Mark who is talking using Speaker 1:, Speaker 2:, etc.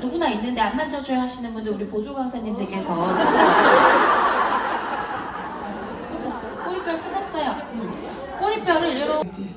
Speaker 1: 누구나 있는데 안 만져줘야 하시는 분들 우리 보조 강사님들께서 아. 찾아주시고. 아, 꼬리뼈 찾았어요. 음. 꼬리뼈를 이렇게